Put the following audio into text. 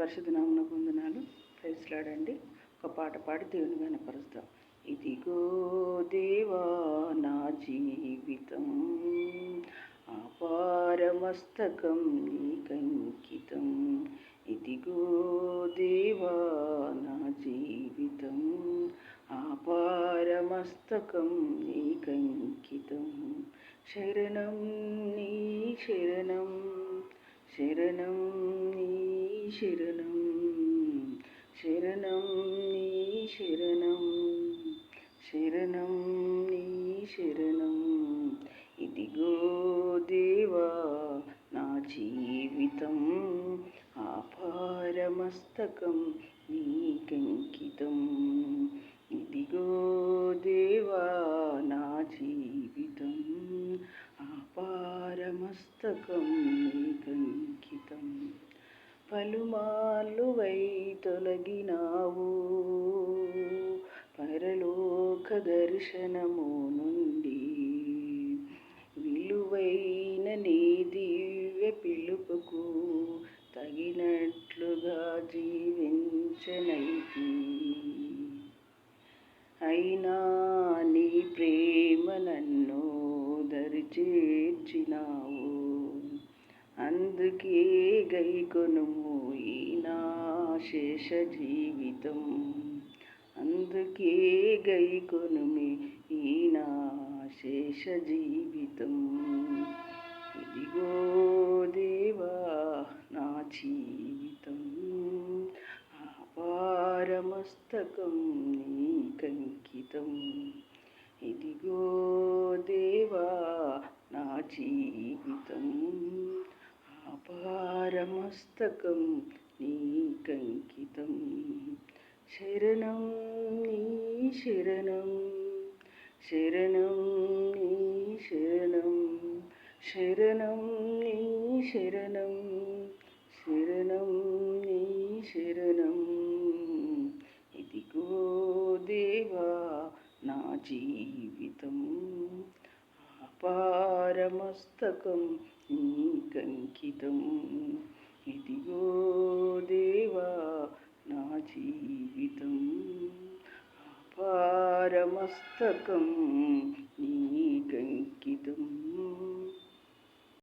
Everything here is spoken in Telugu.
పరిశుద్ధ నామన వందనాలు. ప్రైజ్లాడండి ఒక పాట పాడి దేవుని కనపరుస్తాం ఇదిగో దేవా నా జీవితం అపారమస్తకం నీకంకితం. ఇదిగో దేవా నా జీవితం అపారమస్తకం నీకంకితం. శరణం నీ శరణం శరణం నీ శరణం శరణం నీ శరణం శరణం నీ శరణం ఇదిగో దేవా నా జీవితం ఆపారమస్తకం నీకంకితం ఇదిగో దేవా నా జీవితం ఆపారమస్తకం నీకంకితం పలుమార్లు వై తొలగినావు. పరలోక దర్శనము నుండి విలువైన నీ దివ్య పిలుపుకు తగినట్లుగా జీవించనైతి. అయినా నీ ప్రేమ నన్ను దరిచేర్చినా అందుకే గైకొనుము ఈ నా శేష జీవితం. అందుకే గైకొనుమి ఈ నా శేష జీవితం. ఇదిగో దేవా నా జీవితం. ఆపారమస్తకం నీకంకితం ఇదిగో దేవా నా జీవితం. అపారమస్తకం నీకంకితం శరణం నీ శరణం శరణం నీ శరణం శరణం నీ శరణం శరణం నీ శరణం ఇదిగో దేవా నా జీవితం అపారమస్తకం నీకంకితం ఇదిగో దేవా నా జీవితం అపారమస్తకం నీకంకితం